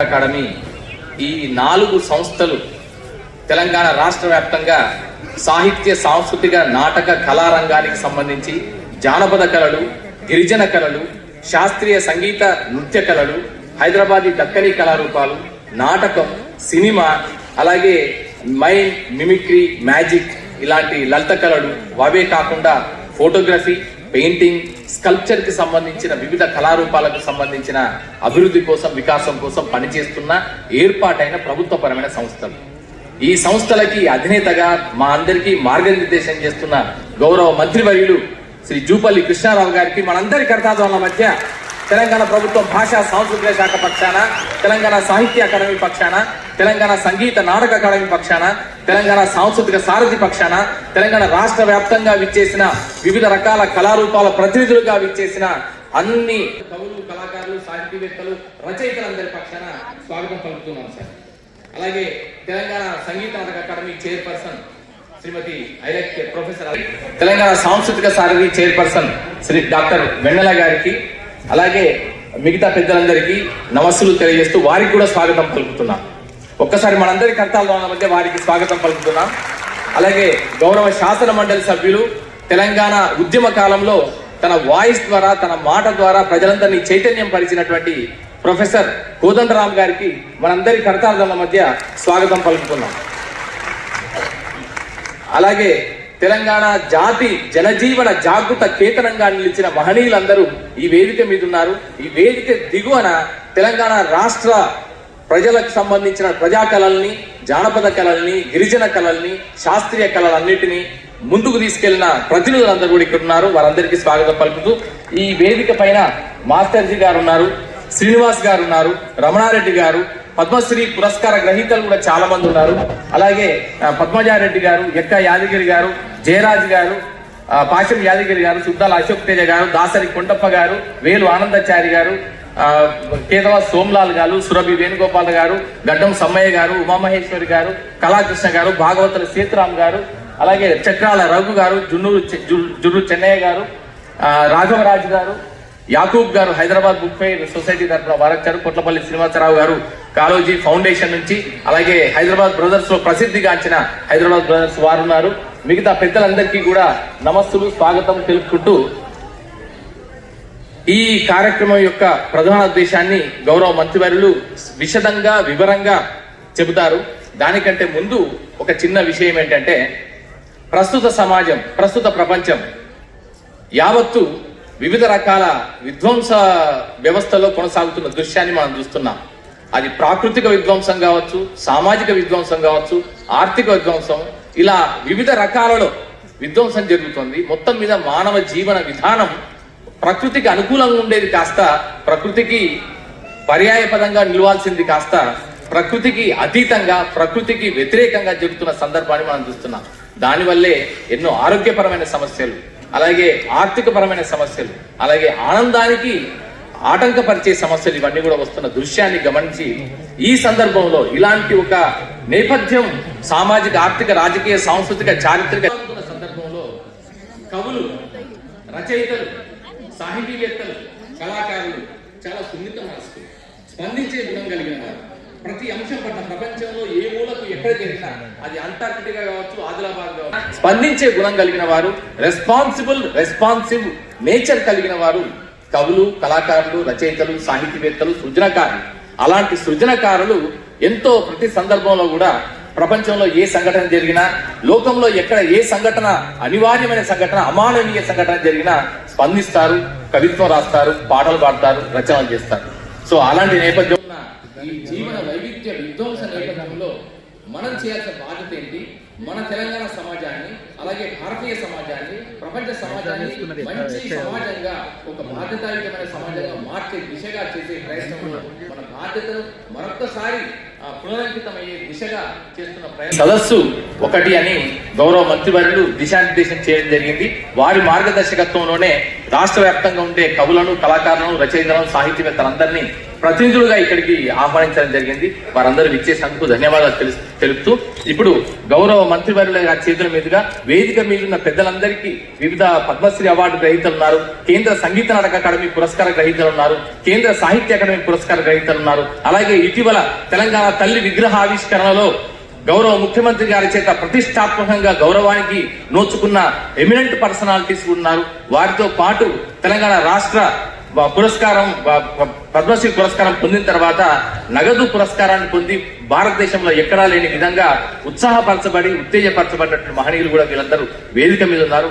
Academy ఈ నాలుగు సంస్థలు తెలంగాణ రాష్ట్ర వ్యాప్తంగా సాహిత్య సాంస్కృతిక నాటక కళారంగానికి సంబంధించి జానపద కళలు గిరిజన కళలు శాస్త్రీయ సంగీత నృత్య కళలు హైదరాబాదీ దక్కనీ కళారూపాలు నాటకం సినిమా అలాగే మైన్ మిమిక్రీ మ్యాజిక్ ఇలాంటి లలిత కళలు అవే కాకుండా ఫోటోగ్రఫీ పెయింటింగ్ స్కల్ప్చర్కి సంబంధించిన వివిధ కళారూపాలకు సంబంధించిన అభివృద్ధి కోసం వికాసం కోసం పనిచేస్తున్న ఏర్పాటైన ప్రభుత్వపరమైన సంస్థలు. ఈ సంస్థలకి అధినేతగా మా అందరికీ మార్గనిర్దేశం చేస్తున్న గౌరవ మంత్రివర్యులు శ్రీ జూపల్లి కృష్ణారావు గారికి మనందరి కర్తాధ్వనుల మధ్య తెలంగాణ ప్రభుత్వం భాషా సాంస్కృతిక శాఖ పక్షాన తెలంగాణ సాహిత్య అకాడమీ పక్షాన తెలంగాణ సంగీత నాటక అకాడమీ పక్షాన తెలంగాణ సాంస్కృతిక సారథి పక్షాన తెలంగాణ రాష్ట్ర వ్యాప్తంగా విచ్చేసిన వివిధ రకాల కళారూపాల ప్రతినిధులుగా విచ్చేసిన అన్ని కవులు కళాకారులు సాహితీవేత్తలు రచయితలందరి పక్షాన స్వాగతం పలుకుతున్నాం సార్. అలాగే తెలంగాణ సంగీత Nataka academy chairperson Shrimati ఐరక్య professor Telangana Sanskritika Sarathi chairperson Shri doctor Vennela గారికి అలాగే మిగతా పెద్దలందరికీ నమస్సులు తెలియజేస్తూ వారికి కూడా స్వాగతం పలుకుతున్నాను ఒక్కసారి మనందరి కర్తాల మధ్య వారికి స్వాగతం పలుకుతున్నాం. అలాగే గౌరవ శాసన మండలి సభ్యులు తెలంగాణ ఉద్యమ కాలంలో తన వాయిస్ ద్వారా తన మాట ద్వారా ప్రజలందరినీ చైతన్యం పరిచినటువంటి ప్రొఫెసర్ కోదండరామ్ గారికి మనందరి కర్తార్థాల మధ్య స్వాగతం పలుకుతున్నాం. అలాగే తెలంగాణ జాతి జనజీవన జాగృత కేతనంగా నిలిచిన మహనీయులందరూ ఈ వేదిక మీద ఉన్నారు ఈ వేదిక దిగువన తెలంగాణ రాష్ట్ర ప్రజలకు సంబంధించిన ప్రజా కళల్ని జానపద కళల్ని గిరిజన కళల్ని శాస్త్రీయ కళలన్నిటినీ ముందుకు తీసుకెళ్ళిన ప్రతినిధులందరూ కూడా ఇక్కడ ఉన్నారు. వారందరికీ స్వాగతం పలుకుతూ ఈ వేదిక పైన మాస్టర్జీ గారు ఉన్నారు శ్రీనివాస్ గారు ఉన్నారు రమణారెడ్డి గారు పద్మశ్రీ పురస్కార గ్రహీతలు కూడా చాలా మంది ఉన్నారు. అలాగే పద్మజారెడ్డి గారు ఎక్క యాదగిరి గారు జయరాజ్ గారు పాశం యాదగిరి గారు సుద్దాల అశోక్ తేజ గారు దాసరి కొండప్ప గారు వేలు ఆనందాచారి గారు కేదవ సోమ్లాల్ గారు సురభి వేణుగోపాల్ గారు గడ్డం సమ్మయ్య గారు ఉమామహేశ్వరి గారు కళాకృష్ణ గారు భాగవతుల సీతారాం గారు అలాగే చక్రాల రఘు గారు జున్నూరు చె- జుర్రు చెన్నయ్య గారు ఆ, రాఘవరాజు గారు యాకూబ్ గారు హైదరాబాద్ బుక్ ఫెయిర్ సొసైటీ తరఫున వారొచ్చారు కొట్లపల్లి శ్రీనివాసరావు గారు కాలోజీ ఫౌండేషన్ నుంచి అలాగే హైదరాబాద్ బ్రదర్స్లో ప్రసిద్ధిగాంచిన హైదరాబాద్ బ్రదర్స్ వారు ఉన్నారు మిగతా పెద్దలందరికీ కూడా నమస్సులు స్వాగతం తెలుపుకుంటూ ఈ కార్యక్రమం యొక్క ప్రధాన ఉద్దేశాన్ని గౌరవ మంత్రివర్యులు విశదంగా వివరంగా చెబుతారు. దానికంటే ముందు ఒక చిన్న విషయం ఏంటంటే ప్రస్తుత సమాజం ప్రస్తుత ప్రపంచం యావత్తు వివిధ రకాల విధ్వంస వ్యవస్థలో కొనసాగుతున్న దృశ్యాన్ని మనం చూస్తున్నాం. అది ప్రాకృతిక విధ్వంసం కావచ్చు సామాజిక విధ్వంసం కావచ్చు ఆర్థిక విధ్వంసం ఇలా వివిధ రకాలలో విధ్వంసం జరుగుతుంది. మొత్తం మీద మానవ జీవన విధానం ప్రకృతికి అనుకూలంగా ఉండేది కాస్త ప్రకృతికి పర్యాయపదంగా నిలవాల్సింది కాస్త ప్రకృతికి అతీతంగా ప్రకృతికి వ్యతిరేకంగా జరుగుతున్న సందర్భాన్ని మనం చూస్తున్నాం. దానివల్లే ఎన్నో ఆరోగ్యపరమైన సమస్యలు అలాగే ఆర్థికపరమైన సమస్యలు అలాగే ఆనందానికి ఆటంకపరిచే సమస్యలు ఇవన్నీ కూడా వస్తున్న దృశ్యాన్ని గమనించి ఈ సందర్భంలో ఇలాంటి ఒక నేపథ్యం సామాజిక ఆర్థిక రాజకీయ సాంస్కృతిక చారిత్రక సందర్భంలో కవులు రచయితలు సాహితీవేత్తలు కళాకారులు చాలా సున్నిత మనసు స్పందించే గుణం కలిగిన వారు. ప్రతి అంశం పట్ల ప్రపంచంలో ఏ మూలకు ఎక్కడ జరిగినా అది అంటార్కిటికా కావచ్చు ఆదిలాబాద్ కావచ్చు. స్పందించే గుణం కలిగిన వారు రెస్పాన్సిబుల్ రెస్పాన్సివ్ నేచర్ కలిగిన వారు కవులు కళాకారులు రచయితలు సాహితీవేత్తలు సృజనకారులు. అలాంటి సృజనకారులు ఎంతో ప్రతి సందర్భంలో కూడా ప్రపంచంలో ఏ సంఘటన జరిగినా లోకంలో ఎక్కడ ఏ సంఘటన అనివార్యమైన సంఘటన అమానవీయ సంఘటన జరిగినా స్పందిస్తారు కవిత్వం రాస్తారు పాటలు పాడతారు రచనలు చేస్తారు. సో అలాంటి నేపథ్యం ఈ జీవన వైవిధ్య విధ్వంస నేపథ్యంలో మనం చేయాల్సిన బాధ్యత ఏంటి? మన తెలంగాణ సమాజాన్ని అలాగే భారతీయ సమాజాన్ని ప్రపంచ సమాజాన్ని మంచి సమాజంగా ఒక బాధ్యతాయుతమైన సమాజంగా మార్చే దిశగా చేసే ప్రయత్నంలో మన బాధ్యతను మరొక్కసారి పునరంకితమయ్యే దిశగా చేస్తున్న ప్రయత్నం. సదస్సు ఒకటి అని గౌరవ మంత్రివర్యులు దిశానిర్దేశం చేయడం జరిగింది. వారి మార్గదర్శకత్వంలోనే రాష్ట్ర వ్యాప్తంగా ఉండే కవులను కళాకారులను రచయితలను సాహితీవేత్తలందరినీ ప్రతినిధులుగా ఇక్కడికి ఆహ్వానించడం జరిగింది. వారందరూ ఇచ్చేసినందుకు ధన్యవాదాలు తెలుపుతూ ఇప్పుడు గౌరవ మంత్రివర్యుల చేతుల మీదుగా వేదిక మీదున్న పెద్దలందరికీ వివిధ పద్మశ్రీ అవార్డు గ్రహీతలు ఉన్నారు కేంద్ర సంగీత నాటక అకాడమీ పురస్కార గ్రహీతలు ఉన్నారు కేంద్ర సాహిత్య అకాడమీ పురస్కార గ్రహీతలు ఉన్నారు అలాగే ఇటీవల తెలంగాణ తల్లి విగ్రహ ఆవిష్కరణలో గౌరవ ముఖ్యమంత్రి గారి చేత ప్రతిష్టాత్మకంగా గౌరవానికి నోచుకున్న ఎమినెంట్ పర్సనాలిటీస్ ఉన్నారు. వారితో పాటు తెలంగాణ రాష్ట్ర పురస్కారం పద్మశ్రీ పురస్కారం పొందిన తర్వాత నగదు పురస్కారాన్ని పొంది భారతదేశంలో ఎక్కడా లేని విధంగా ఉత్సాహపరచబడి ఉత్తేజపరచబడినటువంటి మహనీయులు కూడా వీళ్ళందరూ వేదిక మీద ఉన్నారు.